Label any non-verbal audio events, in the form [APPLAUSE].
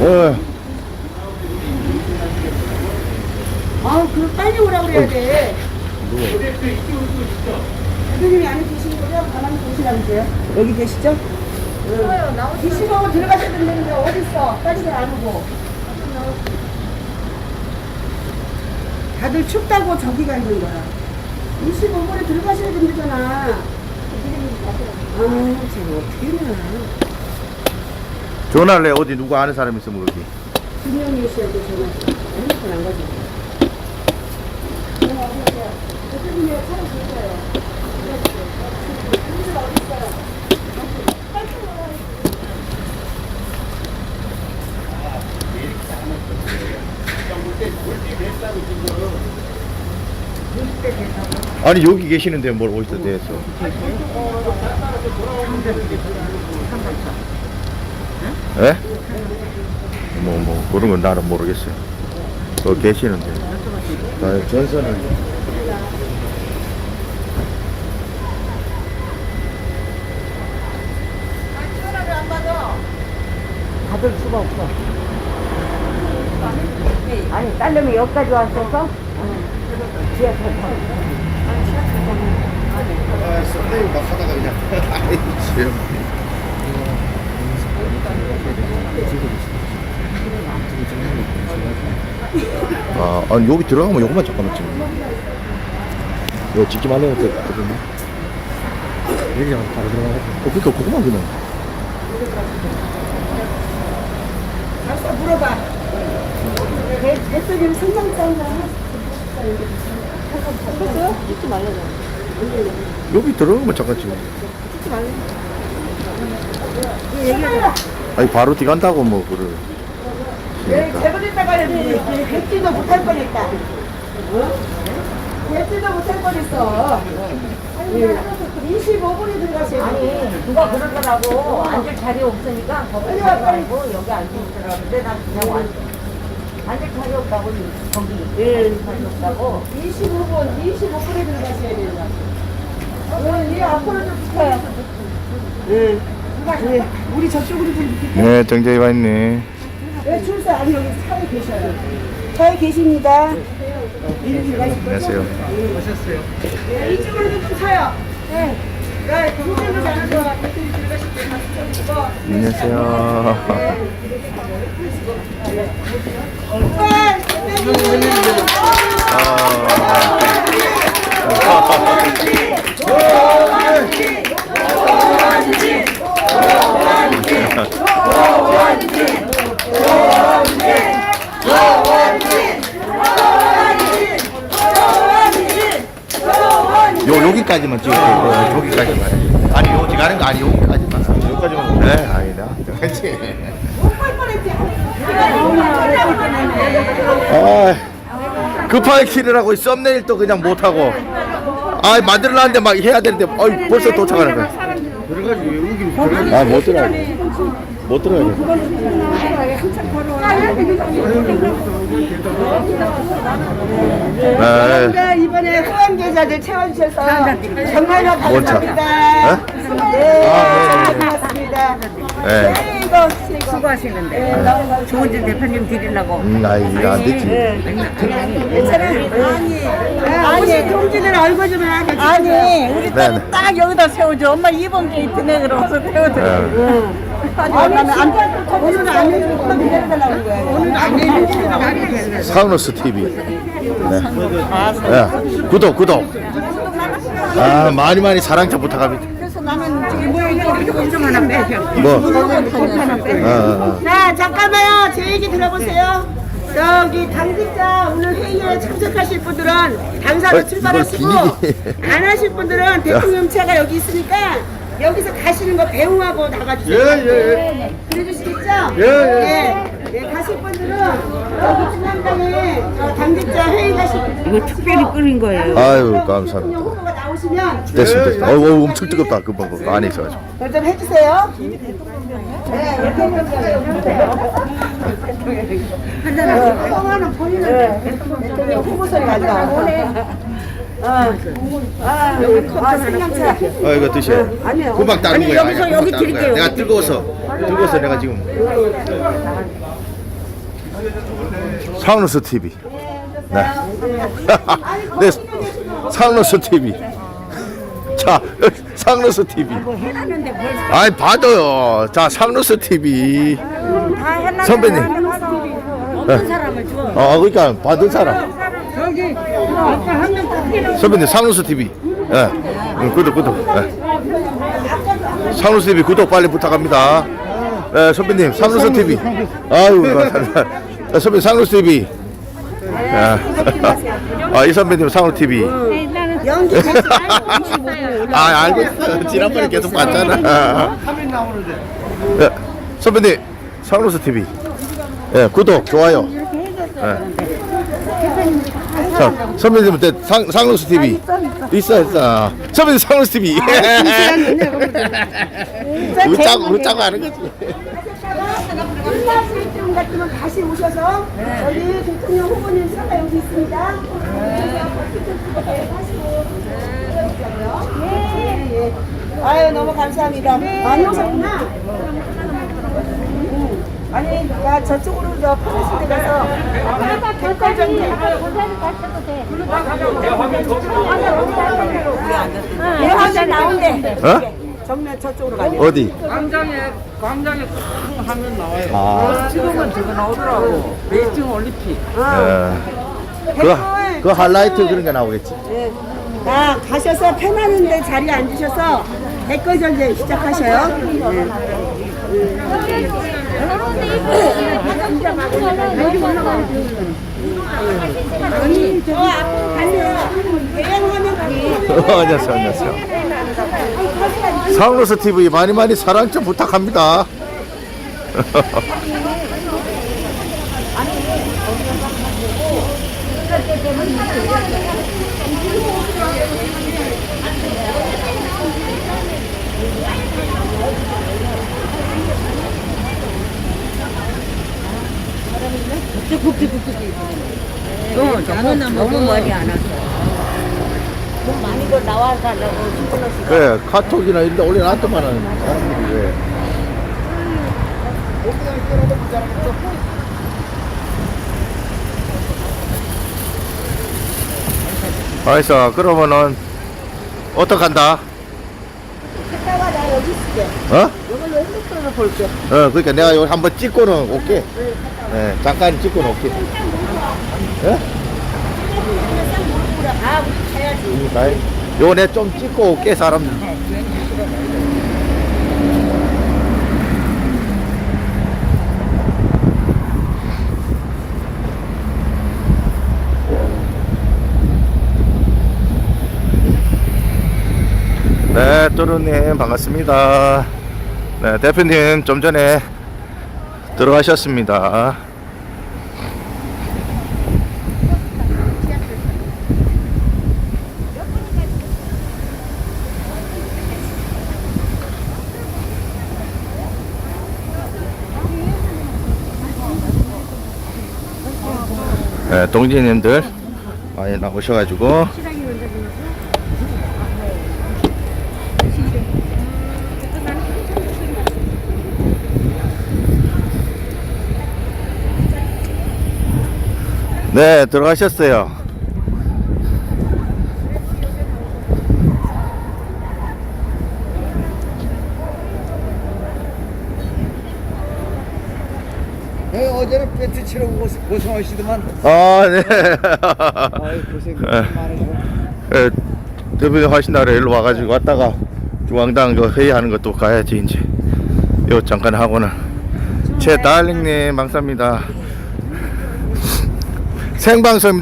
어. 아우 그럼 빨리 오라 그래야 돼. 대표님이 안에 계신 거죠? 가만히 보시라면 돼요. 여기 계시죠? 어요 나오지. 계시고 들어가셔야 되는데 어디 있어? 빨리 안 오고. 다들 춥다고 저기 가는 거야. 25분에 들어가셔야 된다잖아. 아, 참 어떻게 해나. 전화할래 어디 누구 아는 사람 있으면 여기 김영희 씨한테 전화. 핸드폰 안 가지고. 어디 가세요? 대표님이 차를 주세요. 아니 여기 계시는데 뭘 어디서 대해서 예? 뭐, 뭐, 그런 건 나는 모르겠어요. 또 계시는데. 아, 전선을. 받을 수가 없어. 아니, 딸내미 여기까지 왔어서? 아, 그냥. 아니, 여기 들어가면 요것만 잠깐만 찍는 이거 찍지 말라고 했거든요. 여기 바로 들어가고. 어, 그니까 그거만 그냥. 가서 물어봐. 대, 대표님 생방송이나 했어요? 찍지 말라고. 여기 들어가면 잠깐 찍는 찍지 말라고. 아니, 바로 뒤 간다고 뭐, 그래. 네, 재벌했다가 여기 뵙지도 못할 뻔했다. 어? 뵙지도 못할 뻔했어. 예. 25분이 들어가셔야 돼. 아니 누가 그러더라고 앉을 자리 없으니까 거기 가지 말고 여기 앉으시더라는데 난 그냥 왔어 자리 없다고 거기 예. 없다고 25분, 25분에 들어가셔야 된다. 어, 이 앞으로 좀 붙어요. 응. 예. 우리 저쪽으로 좀 붙을게요. 네, 정재희 와 있네. 네, 출사 아니 여기 차에 계셔요. 차에 계십니다. 이리 들어가실 거죠? 안녕하세요. 네, 이쪽으로 좀 서요. 네. 네, 때 박수 좀 주고. 안녕하세요. 요 여기까지만 찍을게요. 여기까지만. 아니 여기 가는 거 아니 여기까지만. 여기까지만. 네, 아니다. 그렇지. 아, 급하게 키느라고 썸네일 또 그냥 못 하고. 아, 만들려는데 막 해야 되는데, 어이, 벌써 도착하는 거야. 아, 못 들어야 돼. 못 들어야 돼. 네. 감사합니다. 이번에 후원 계좌들 채워주셔서 정말 뭔 차? 감사합니다. 네, 고맙습니다. 네. 네, 이거 수고하시는데 좋은 일 대표님 드리려고 음, 아이, 이거 안 되지. 괜찮아요. 아니, 아니, 동지는 얼굴 좀 하게. 아니 우리 네, 딸 네. 딱 여기다 세워줘 엄마 이번 게이트네 그러면서 태워드려 네. 아니, 안, 오늘 안 해주고 그만 기다려달라는 거야. 오늘 안 해주고 사우너스 TV. 네. 네. 구독, 구독. 아, 많이 많이 사랑 좀 부탁합니다. 나는 저기 뭐 이거 좀 하나 빼 뭐? 아, 아, 자, 잠깐만요. 제 얘기 들어보세요. 저기 당직자 오늘 회의에 참석하실 분들은 당사로 어, 출발하시고. 안 하실 분들은 대통령 차가 여기 있으니까 여기서 가시는 거 배웅하고 나가주세요. 예, 예, 예. 그래 주시겠죠? 예, 예. 예, 가실 분들은 여기 중앙당에 저 당직자 회의 가실 분들 이거 특별히 끓인 거예요 아. 아유, 감사합니다. 나오시면 됐습니다. 됐습니다. 어 우, 엄청 뜨겁다. 금방 그 안에 있어가지고. 그걸 좀 해주세요. 네, 이렇게 해주세요. 한잔 성화는 본인은 대통령 후보 소리 가져와. 아, 아, 아. 어 이거 드셔. 아니요. 금방 따는 아니, 거야. 여기서 여기 따는 드릴게요. 내가 뜨거워서 뜨거워서 내가 지금. 상루스 TV. 네. 네. 상루스 TV. 자, 상루스 TV. 아이 받아요. 자, 상루스 TV. 선배님. 없는 사람을 줘. 어, 그러니까 받은 사람. 선배님 상루스 TV. 예. 응, 구독 구독. 예. 상루스 TV 구독 빨리 부탁합니다. 예, 선배님 상루스 TV. 아유, 감사합니다. 예, 선배님 상루스 TV. 예. 아, 이 선배님 상루 TV. 연기 [LAUGHS] 아, 알고 있어. 지난번에 계속 봤잖아. 예, 선배님 상루스 TV. 예, 구독 좋아요. 예. 자, 선배님한테 상 상루스 TV 있어 있어. 선배님 상루스 TV. 웃자고 웃자고 하는 거지. 때 같으면 다시 오셔서 여기 대통령 후보님 차가 여기 있습니다. 예, 예. 아유 너무 감사합니다. 많이 오셨구나. 응. 아니 나 저쪽으로 저 포레스트 가서 결정해. 내 화면 나온대. 어? 정면 저쪽으로 가자. 어디? 광장에 광장에 하면 나와요. 아, 지금은 저거 나오더라고. 베이징 올림픽. 예. 그, 그 하이라이트 그런 게 나오겠지. 네. 자, 가셔서 편안한데 자리에 앉으셔서 댓글 전쟁 시작하셔요. 네. 아니, 저 앞으로 가세요. 대형 화면 [LAUGHS] 가세요. 안녕하세요, 안녕하세요. 상로스 TV 많이 많이 사랑 좀 부탁합니다. 너무 머리 안 왔어. 나와달라고 신청했어. 그래, 카톡이나 이런 데 올려놨더만은 사람들이 왜. 알았어, 그러면은, 어떡한다? 이따가 나 여기 있을게. 어? 이걸로 핸드폰으로 볼게. 어, 그러니까 내가 여기 한번 찍고는 올게. 네, 잠깐 찍고는 올게. 예? 아, 우리 가야지. 가요. 내좀 찍고 올게, 사람들. 네, 또르님 반갑습니다. 네, 대표님 좀 전에 들어가셨습니다. 네, 동지님들. 많이 나오셔가지고. 네 들어가셨어요 어제는 배트 치러 고생, 고생하시더만. 아 네. 아이 고생 많으시고. 예, 대표님 하신 날에 일로 와가지고 왔다가 중앙당 그 회의하는 것도 가야지 이제. 요 잠깐 하고는. 최달링님 감사합니다. 생방송